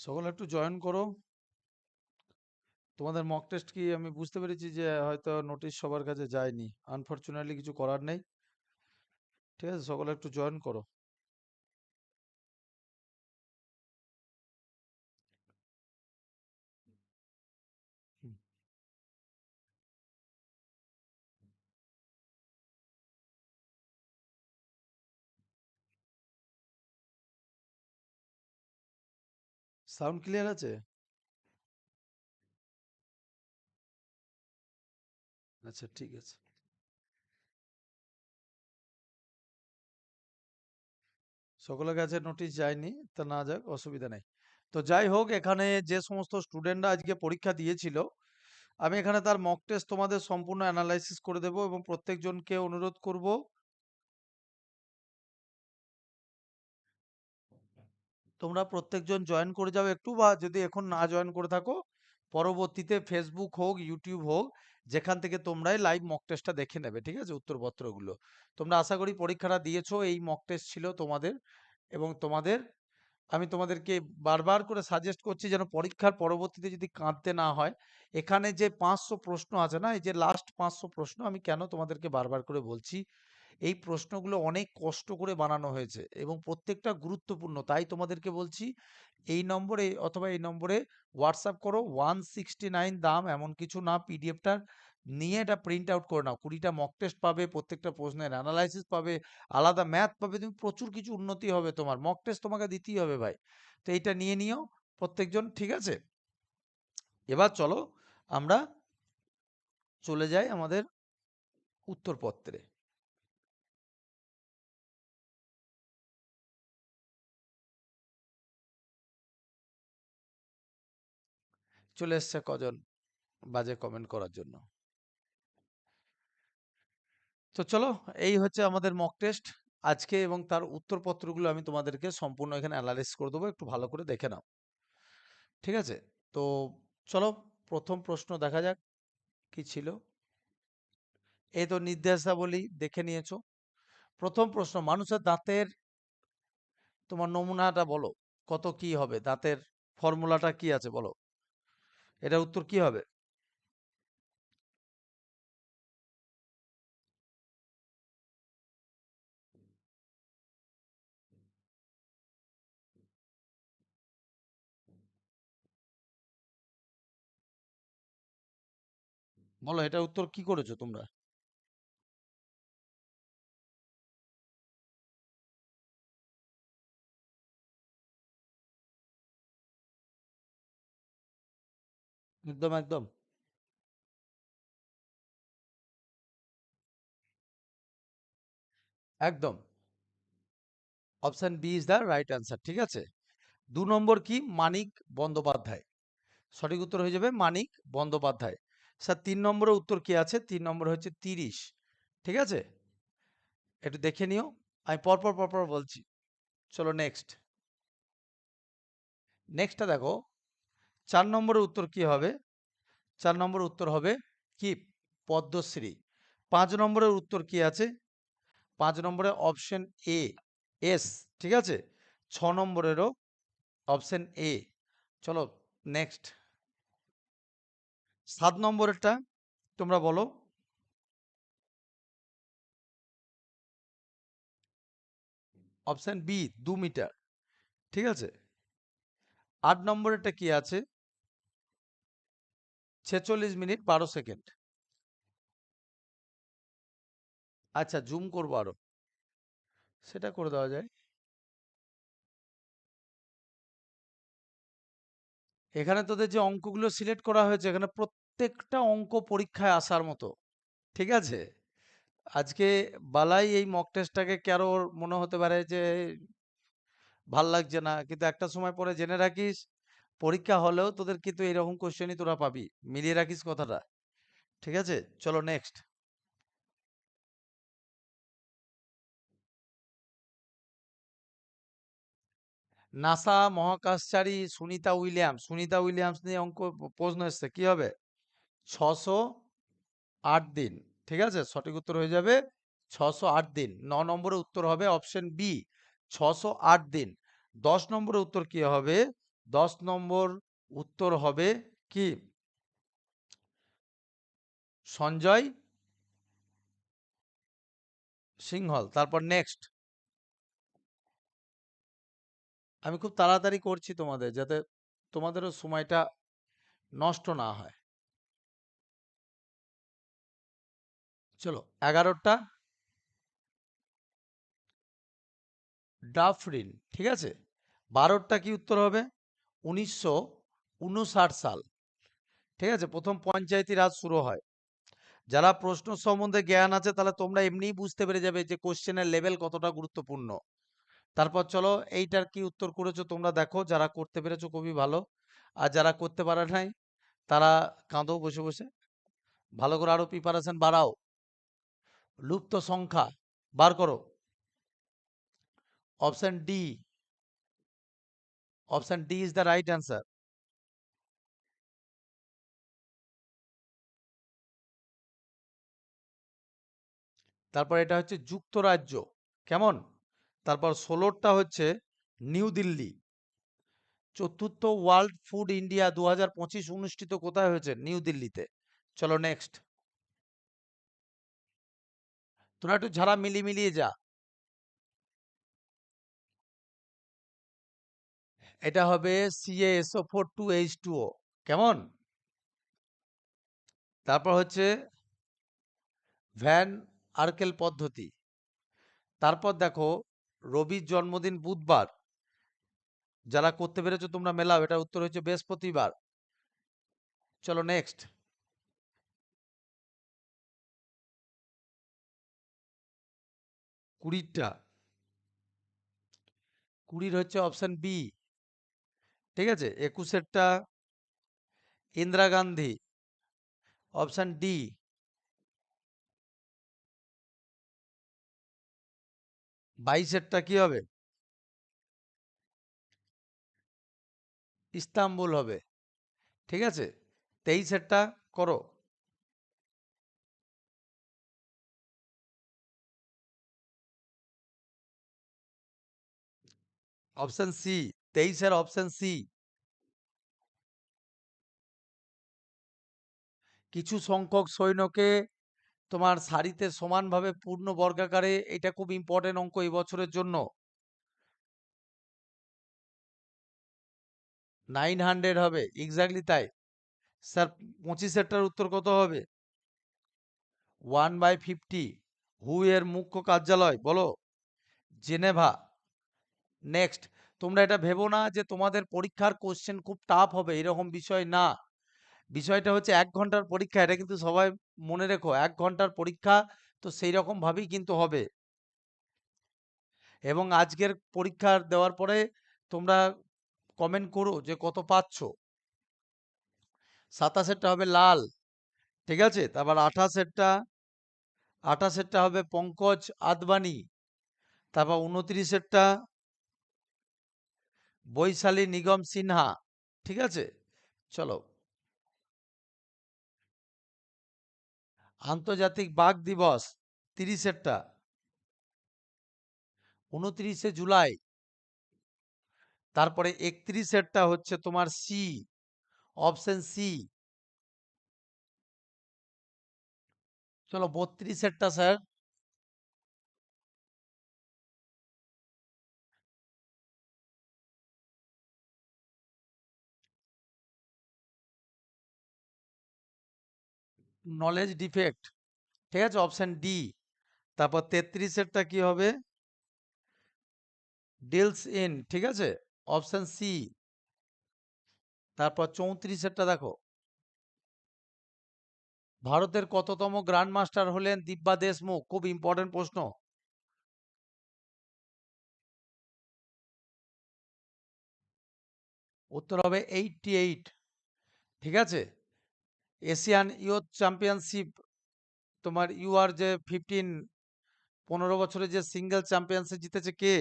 সকলে একটু জয়েন করো। তোমাদের মক টেস্ট কি আমি বুঝতে পেরেছি যে, হয়তো নোটিশ সবার কাছে যায়নি। আনফরচুনেটলি কিছু করার নেই। ঠিক আছে, সকলে একটু জয়েন করো। সাউন্ড ক্লিয়ার আছে? আচ্ছা ঠিক আছে। সকলের কাছে নোটিশ যায়নি, তা না যাক, অসুবিধা নেই। তো যাই হোক, এখানে যে সমস্ত স্টুডেন্টরা আজকে পরীক্ষা দিয়েছিল, আমি এখানে তার মক টেস্ট তোমাদের সম্পূর্ণ অ্যানালাইসিস করে দেব এবং প্রত্যেকজনকে অনুরোধ করব তোমরা প্রত্যেকজন জয়েন করে যাও একটু বা যদি এখন না জয়েন করে থাকো, পরবর্তীতে ফেসবুক হোক ইউটিউব হোক, যেখান থেকে তোমরাই লাইভ মক টেস্টটা দেখে নেবে, ঠিক আছে? উত্তরপত্রগুলো। তোমরা আশা করি পরীক্ষাটা দিয়েছ, এই মক টেস্ট ছিল তোমাদের এবং তোমাদের, আমি তোমাদেরকে বারবার করে সাজেস্ট করছি যেন পরীক্ষার পরবর্তীতে যদি কাঁদতে না হয়, এখানে যে পাঁচশো প্রশ্ন আছে না, এই যে লাস্ট পাঁচশো প্রশ্ন আমি কেন তোমাদেরকে বারবার করে বলছি এই প্রশ্নগুলো অনেক কষ্ট করে বানানো হয়েছে এবং প্রত্যেকটা গুরুত্বপূর্ণ। তাই তোমাদেরকে বলছি, এই নম্বরে অথবা এই নম্বরে হোয়াটসঅ্যাপ করো ওয়ান সিক্সটি নাইন দাম এমন কিছু না পিডিএফটার নিয়ে এটা প্রিন্ট আউট করে নাও। কুড়িটা মক টেস্ট পাবে, প্রত্যেকটা প্রশ্নের অ্যানালাইসিস পাবে, আলাদা ম্যাথ পাবে, তুমি প্রচুর কিছু উন্নতি হবে তোমার। মক টেস্ট তোমাকে দিতেই হবে ভাই। তো এইটা নিয়ে নিও প্রত্যেকজন, ঠিক আছে? এবার চলো আমরা চলে যাই আমাদের উত্তরপত্রে। চলে এসছে কজন বাজে কমেন্ট করার জন্য। তো চলো, এই হচ্ছে আমাদের মক টেস্ট আজকে এবং তার উত্তরপত্রগুলো আমি তোমাদেরকে সম্পূর্ণ এখানে অ্যানালাইস করে দেবো, একটু ভালো করে দেখে নাও। ঠিক আছে? তো চলো, প্রথম প্রশ্ন দেখা যাক, কি ছিল? এই তো নির্দেশাবলী দেখে নিয়েছো। প্রথম প্রশ্ন, মানুষের দাঁতের তোমার নমুনাটা বলো, কত কি হবে? দাঁতের ফর্মুলাটা কি আছে বলো? এটা উত্তর কি হবে? বলো এটা উত্তর কি করেছ তোমরা? একদম একদম। একদম। Option B is the right answer ঠিক আছে? দু নম্বর কি? মানিক বন্দ্যোপাধ্যায়। সঠিক উত্তর হয়ে যাবে মানিক বন্দ্যোপাধ্যায়। স্যার, তিন নম্বরের উত্তর কি আছে? তিন নম্বর হচ্ছে তিরিশ, ঠিক আছে? একটু দেখে নিও। আমি পরপর পরপর বলছি। চলো নেক্সট নেক্সটটা দেখো। চার নম্বরের উত্তর কি হবে? চার নম্বরের উত্তর হবে কি? পদ্মশ্রী। পাঁচ নম্বরের উত্তর কি আছে? পাঁচ নম্বরে অপশন এ এস ঠিক আছে? ছ নম্বরেরও অপশন এ চলো নেক্সট সাত নম্বরেরটা তোমরা বলো। অপশন বি দু মিটার। ঠিক আছে? আট নম্বরেরটা কি আছে? ছেচল্লিশ মিনিট বারো সেকেন্ড। আচ্ছা জুম করব আরও। সেটা করে দেওয়া যায়। এখানে তোদের যে অঙ্কগুলো সিলেক্ট করা হয়েছে, এখানে প্রত্যেকটা অঙ্ক পরীক্ষায় আসার মতো, ঠিক আছে? আজকে বালাই এই মক টেস্টটাকে কারও মনে হতে পারে যে, ভালো লাগছে না? কিন্তু একটা সময় পরে জেনে রাখিস পরীক্ষা হলেও তোদের কিন্তু এরকম কোশ্চেনই তোরা পাবি। মিলিয়ে রাখিস কথাটা। ঠিক আছে? চলো নেক্সট নাসা মহাকাশচারী সুনিতা উইলিয়ামস সুনিতা উইলিয়ামস নিয়ে অঙ্ক প্রশ্ন এসছে। কি হবে? ছশো আট দিন। ঠিক আছে? সঠিক উত্তর হয়ে যাবে ছশো আট দিন। ন নম্বরের উত্তর হবে অপশন বি ছশো আট দিন। দশ নম্বরের উত্তর কি হবে? দশ নম্বর উত্তর হবে কি? সঞ্জয় সিংহল। তারপর নেক্সট আমি খুব তাড়াতাড়ি করছি তোমাদের যাতে তোমাদেরও সময়টা নষ্ট না হয়। চলো, এগারোটা। ডাফরিন, ঠিক আছে? বারোটা কি উত্তর হবে? উনিশশো উনষাট সাল। ঠিক আছে? প্রথম পঞ্চায়েতি রাজ শুরু হয়। যারা প্রশ্ন সম্বন্ধে জ্ঞান আছে, তাহলে তোমরা এমনিই বুঝতে পেরে যাবে যে কোশ্চেনের লেভেল কতটা গুরুত্বপূর্ণ। তারপর চলো, এইটার কি উত্তর করেছ তোমরা দেখো। যারা করতে পেরেছ খুবই ভালো। আর যারা করতে পারে নাই, তারা কাঁদো বসে বসে। ভালো করে আরও প্রিপারেশন বাড়াও। লুপ্ত সংখ্যা বার করো। Option D option D is the right answer তারপর এটা হচ্ছে যুক্তরাজ্য, কেমন? তারপর ষোলোটা হচ্ছে নিউ দিল্লি। চতুর্থ ওয়ার্ল্ড ফুড ইন্ডিয়া দু অনুষ্ঠিত কোথায় হয়েছে? নিউ দিল্লিতে। চলো নেক্সট তোরা একটু ঝাড়া মিলিয়ে মিলিয়ে যা। এটা হবে CSO four two H two O কেমন? তারপর হচ্ছে ভ্যান আর্কেল পদ্ধতি। তারপর দেখো, রবির জন্মদিন বুধবার। যারা করতে পেরেছ তোমরা মেলাও, এটার উত্তর হচ্ছে বৃহস্পতিবার। চলো নেক্সট কুড়িটা কুড়ির হচ্ছে অপশন বি ঠিক আছে? একুশেরটা ইন্দিরা গান্ধী, অপশন ডি। বাইশেরটা কি হবে? ইস্তাম্বুল হবে। ঠিক আছে? তেইশেরটা করো। Option C. তেইশের অপশন সি কিছু সংখ্যক সৈন্যকে তোমার সারিতে সমানভাবে পূর্ণ বর্গাকারে এটা খুব ইম্পর্টেন্ট অঙ্ক এই বছরের জন্য নাইন হান্ড্রেড হবে এক্স্যাক্টলি তাই স্যার পঁচিশেরটার উত্তর কত হবে? ওয়ান বাই ফিফটি হু এর মুখ্য কার্যালয়? বলো। জেনেভা। নেক্সট তোমরা এটা ভেবো না যে তোমাদের পরীক্ষার কোশ্চেন খুব টাফ হবে, এরকম বিষয় না। বিষয়টা হচ্ছে এক ঘণ্টার পরীক্ষা, এটা কিন্তু সবাই মনে রেখো, এক ঘণ্টার পরীক্ষা তো সেই রকম ভাবেই কিন্তু হবে। এবং আজকের পরীক্ষা দেওয়ার পরে তোমরা কমেন্ট করো যে কত পাচ্ছ। সাতাশেরটা হবে লাল, ঠিক আছে? তারপর আঠাশেরটা আঠাশেরটা হবে পঙ্কজ আদবানি, তারপর উনত্রিশেরটা বৈশালী নিগম সিনহা, ঠিক আছে? চলো। আন্তর্জাতিক বাঘ দিবস, তিরিশেরটা। উনত্রিশে জুলাই। তারপরে একত্রিশেরটা হচ্ছে তোমার সি অপশন সি চলো, বত্রিশেরটা, স্যার। নলেজ ডিফেক্ট ঠিক আছে? অপশান ডি তারপর তেত্রিশেরটা কি হবে? ডিলস ইন ঠিক আছে? অপশান সি তারপর চৌত্রিশেরটা দেখো। ভারতের কততম গ্র্যান্ড মাস্টার হলেন দিব্যা দেশমুখ? খুব ইম্পর্টেন্ট প্রশ্ন। উত্তর হবে এইটটি এইট ঠিক আছে? এশিয়ান ইউথ চ্যাম্পিয়নশিপ, তোমার ইউআর যে ফিফটিন পনেরো বছরে যে সিঙ্গেল চ্যাম্পিয়নশিপ জিতেছে কে?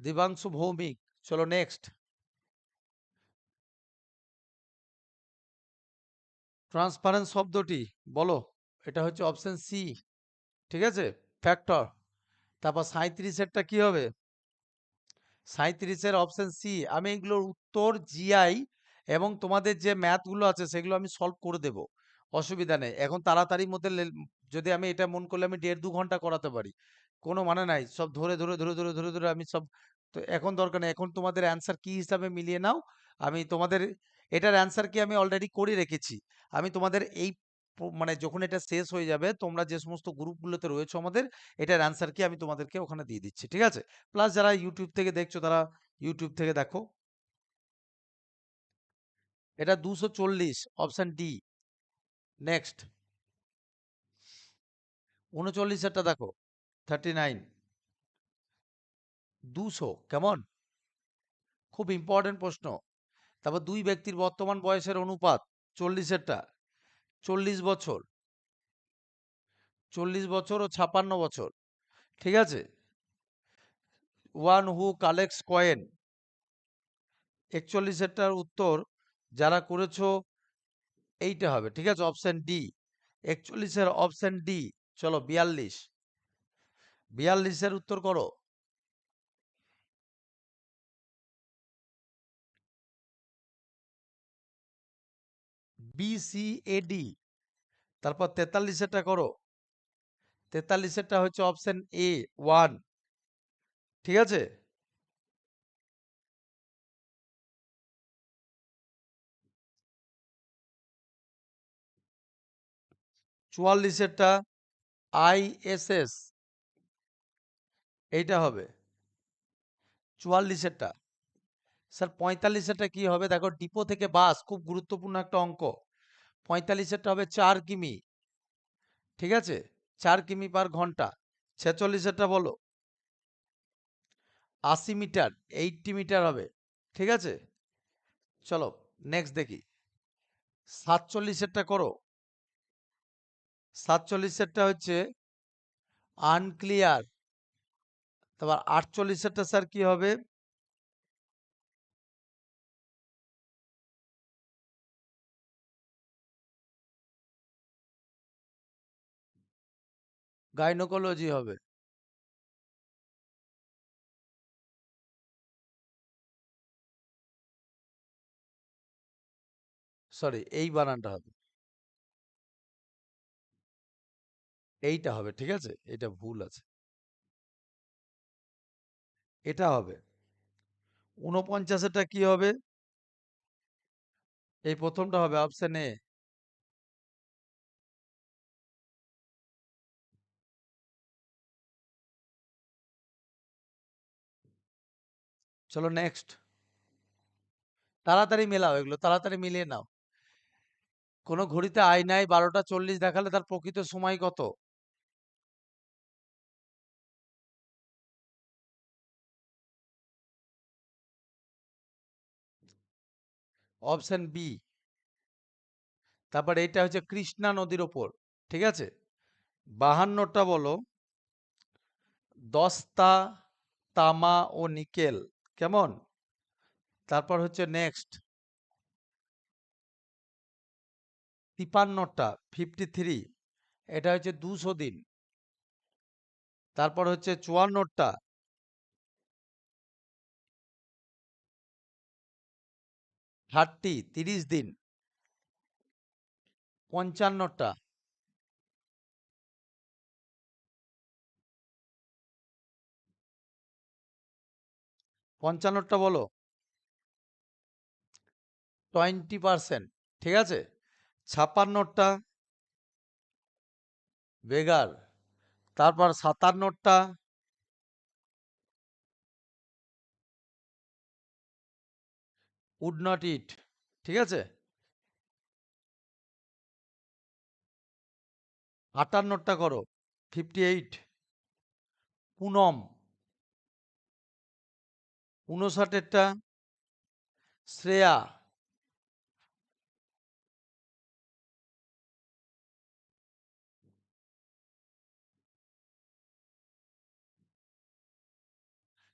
দিবাংশু ভৌমিক, চলো নেক্সট ট্রান্সপারেন্স শব্দটি, বলো, এটা হচ্ছে অপশন সি ঠিক আছে? ফ্যাক্টর তারপর সাঁত্রিশেরটা কি হবে? সাঁত্রিশের অপশন সি আমি এগুলোর উত্তর জিআই এবং তোমাদের যে ম্যাথগুলো আছে, সেগুলো আমি সলভ করে দেব। অসুবিধা নেই। এখন তাড়াতাড়ির মধ্যে যদি আমি এটা মন করলে আমি দেড় দু ঘণ্টা করাতে পারি। কোনো মানে নাই, সব ধরে ধরে ধরে ধরে ধরে ধরে আমি সব, তো এখন দরকার নেই। এখন তোমাদের অ্যান্সার কি হিসাবে মিলিয়ে নাও। আমি তোমাদের, এটার অ্যান্সার কি আমি অলরেডি করে রেখেছি। আমি তোমাদের এই মানে যখন এটা শেষ হয়ে যাবে, তোমরা যে সমস্ত গ্রুপগুলোতে রয়েছে আমাদের, এটার অ্যান্সার কি আমি তোমাদেরকে ওখানে দিয়ে দিচ্ছি, ঠিক আছে? প্লাস যারা ইউটিউব থেকে দেখছ, তারা ইউটিউব থেকে দেখো। এটা দুশো চল্লিশ অপশন ডি নেক্সট উনচল্লিশেরটা দেখো থার্টি নাইন দুশো, কেমন? খুব ইম্পর্টেন্ট প্রশ্ন। তারপর দুই ব্যক্তির বর্তমান বয়সের অনুপাত, চল্লিশেরটা। চল্লিশ বছর। চল্লিশ বছর ও ছাপান্ন বছর। ঠিক আছে? ওয়ান হু কালেক্টস কয়েন একচল্লিশেরটার উত্তর যারা করেছ, এইটা হবে। ঠিক আছে? অপশন ডি একচল্লিশের অপশন ডি চলো, বিয়াল্লিশ। বিয়াল্লিশের উত্তর করো। বিসিএডি তারপর তেতাল্লিশেরটা করো। তেতাল্লিশেরটা হচ্ছে অপশন এ ওয়ান ঠিক আছে? চুয়াল্লিশেরটা আইএসএস এইটা হবে। চুয়াল্লিশেরটা। স্যার, পঁয়তাল্লিশেরটা কি হবে? দেখো, ডিপো থেকে বাস খুব গুরুত্বপূর্ণ একটা অঙ্ক। পঁয়তাল্লিশেরটা হবে চার কিমি। ঠিক আছে? চার কিমি পার ঘণ্টা। ছেচল্লিশেরটা বলো। আশি মিটার, এইটটি মিটার হবে। ঠিক আছে? চলো নেক্সট দেখি। সাতচল্লিশেরটা করো। সাতচল্লিশেরটা হচ্ছে আনক্লিয়ার তারপর আটচল্লিশেরটা, স্যার, কি হবে? গাইনোকোলজি হবে। সরি এই বানানটা হবে। এইটা হবে, ঠিক আছে? এটা ভুল আছে। এটা হবে। উনপঞ্চাশেরটা কি হবে? এই প্রথমটা হবে অপশন এ চলো নেক্সট তাড়াতাড়ি মেলাও এগুলো, তাড়াতাড়ি মিলিয়ে নাও। কোনো ঘড়িতে আয় নাই, বারোটা চল্লিশ দেখালে তার প্রকৃত সময় কত? অপশন বি তারপর এটা হচ্ছে কৃষ্ণা নদীর ওপর, ঠিক আছে? বাহান্নটা বলো। দস্তা, তামা ও নিকেল। কেমন? তারপর হচ্ছে নেক্সট তিপান্নটা ফিফটি থ্রি এটা হচ্ছে দুশো দিন। তারপর হচ্ছে চুয়ান্নটা। থার্টি তিরিশ দিন। পঞ্চান্নটা। পঞ্চান্নটা বলো। টোয়েন্টি পারসেন্ট, ঠিক আছে? ছাপ্পান্নটা, বেগার। তারপর সাতান্নটা, উড নট ইট, ঠিক আছে? আটান্নটা করো, ফিফটি এইট। পুনম উনষাটেরটা শ্রেয়া।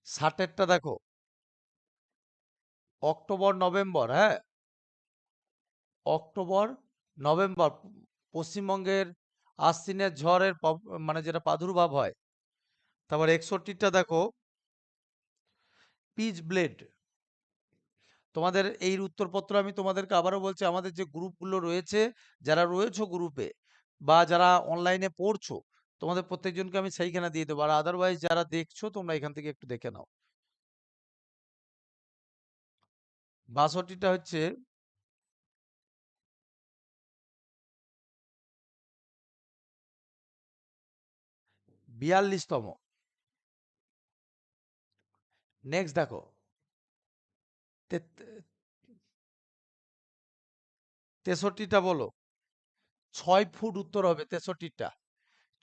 ষাটেরটা দেখো। অক্টোবর, নভেম্বর হ্যাঁ? অক্টোবর, নভেম্বর, পশ্চিমবঙ্গের আশ্বিনের ঝড়ের মানে যেটা প্রাদুর্ভাব হয়। তারপর একষট্টিটা দেখো। পিচ ব্লেড তোমাদের এই উত্তরপত্র আমি তোমাদেরকে আবারও বলছি, আমাদের যে গ্রুপগুলো রয়েছে, যারা রয়েছো গ্রুপে বা যারা অনলাইনে পড়ছো, তোমাদের প্রত্যেকজনকে আমি সেইখানে দিয়ে দেবো। আর আদারওয়াইজ যারা দেখছ, তোমরা এখান থেকে একটু দেখে নাও। বাষট্টিটা হচ্ছে বিয়াল্লিশতম। নেক্সট দেখো। তেষট্টিটা বলো। ছয় ফুট উত্তর হবে তেষট্টিটা।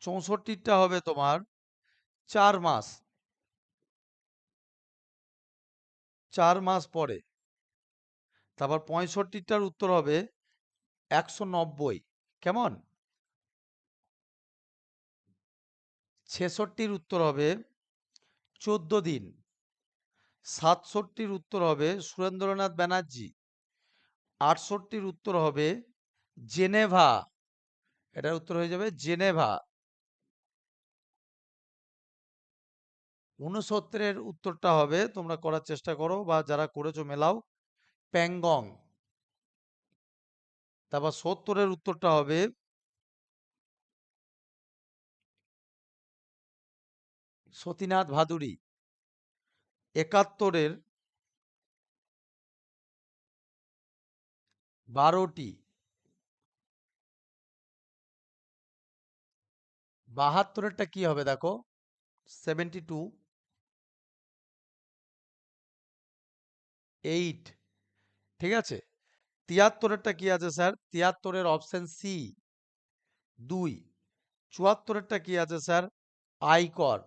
চৌষট্টিটা হবে তোমার চার মাস। চার মাস পরে। তারপর পঁয়ষট্টিটার উত্তর হবে একশো নব্বই। কেমন? ছেষট্টির উত্তর হবে চোদ্দ দিন। সাতষট্টির উত্তর হবে সুরেন্দ্রনাথ ব্যানার্জি। আটষট্টির উত্তর হবে জেনেভা। এটার উত্তর হয়ে যাবে জেনেভা। উনসত্তরের উত্তরটা হবে, তোমরা করার চেষ্টা করো বা যারা করেছ মেলাও, প্যাংগং। তারপর সত্তরের উত্তরটা হবে সতীনাথ ভাদুরী একাত্তরের বারোটি বাহাত্তরেরটা কি হবে দেখো? সেভেন্টি টু এইট ঠিক আছে? তিয়াত্তরেরটা কি আছে স্যার? তিয়াত্তরের অপশন সি দুই। চুয়াত্তরেরটা কি আছে স্যার? আয়কর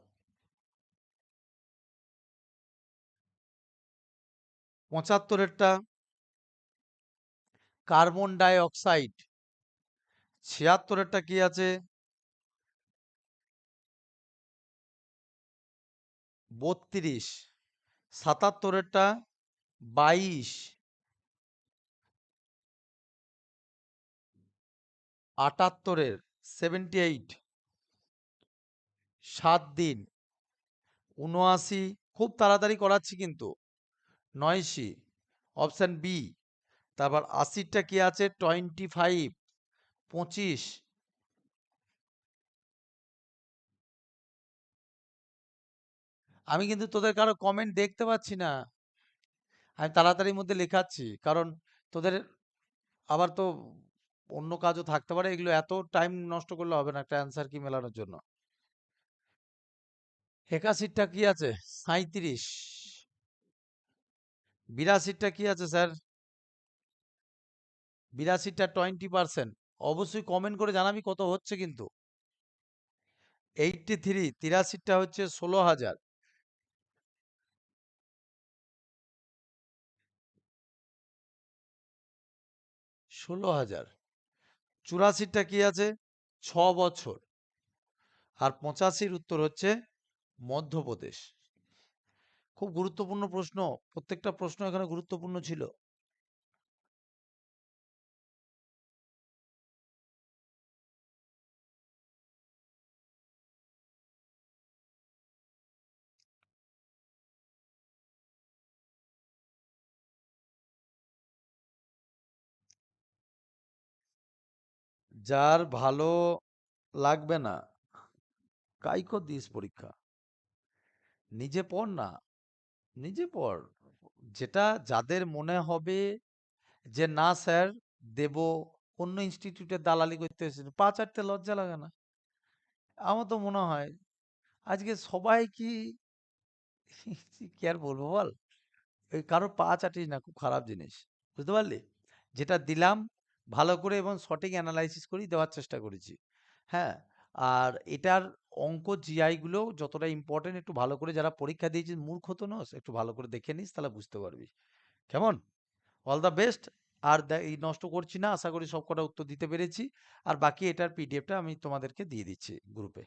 পঁচাত্তরেরটা কার্বন ডাই অক্সাইড ছিয়াত্তরেরটা কি আছে? বত্রিশ। সাতাত্তরেরটা বাইশ। আটাত্তরের, সেভেন্টি এইট। সাত দিন। উনআশি খুব তাড়াতাড়ি করাচ্ছি কিন্তু। নয়শি। অপশান বি, তারপর আশিটা কি আছে? টোয়েন্টি ফাইভ পঁচিশ। আমি কিন্তু তোদের কারও কমেন্ট দেখতে পাচ্ছি না। আমি তাড়াতাড়ির মধ্যে লেখাচ্ছি, কারণ তোদের আবার তো অন্য কাজও থাকতে পারে, এগুলো এত টাইম নষ্ট করলে হবে না একটা অ্যান্সার কি মেলানোর জন্য। একাশিটা কি আছে? সাঁইত্রিশ। বিরাশিটা কি আছে, স্যার? বিরাশিটা টোয়েন্টি পার্সেন্ট অবশ্যই কমেন্ট করে জানাবি কত হচ্ছে কিন্তু। এইটটি থ্রি তিরাশিটা হচ্ছে ষোলো হাজার। ষোলো হাজার। চুরাশিটা কি আছে? ছ বছর আর পঁচাশির উত্তর হচ্ছে মধ্যপ্রদেশ। খুব গুরুত্বপূর্ণ প্রশ্ন। প্রত্যেকটা প্রশ্ন এখানে গুরুত্বপূর্ণ ছিল। যার ভালো লাগবে না কাইকো দিস পরীক্ষা। নিজে পড় না। নিজে পড়। যেটা যাদের মনে হবে যে, না স্যার, দেব। অন্য ইনস্টিটিউটে দালালি করতে এসেছে। পা চারটে লজ্জা লাগে না। আমার তো মনে হয়, আজকে সবাই কি কি আর বলব বল? ওই কারও পা চাটিস না, খুব খারাপ জিনিস। বুঝতে পারলি? যেটা দিলাম, ভালো করে এবং সঠিক অ্যানালাইসিস করি দেওয়ার চেষ্টা করেছি। হ্যাঁ? আর এটার অঙ্ক জিআই গুলো যতটা ইম্পর্টেন্ট একটু ভালো করে যারা পরীক্ষা দিয়েছিস মূর্খ তো নস, একটু ভালো করে দেখে নিস, তাহলে বুঝতে পারবি। কেমন? অল দ্য বেস্ট আর এই নষ্ট করছি না, আশা করি সব কটা উত্তর দিতে পেরেছি। আর বাকি এটার পিডিএফটা আমি তোমাদেরকে দিয়ে দিচ্ছি গ্রুপে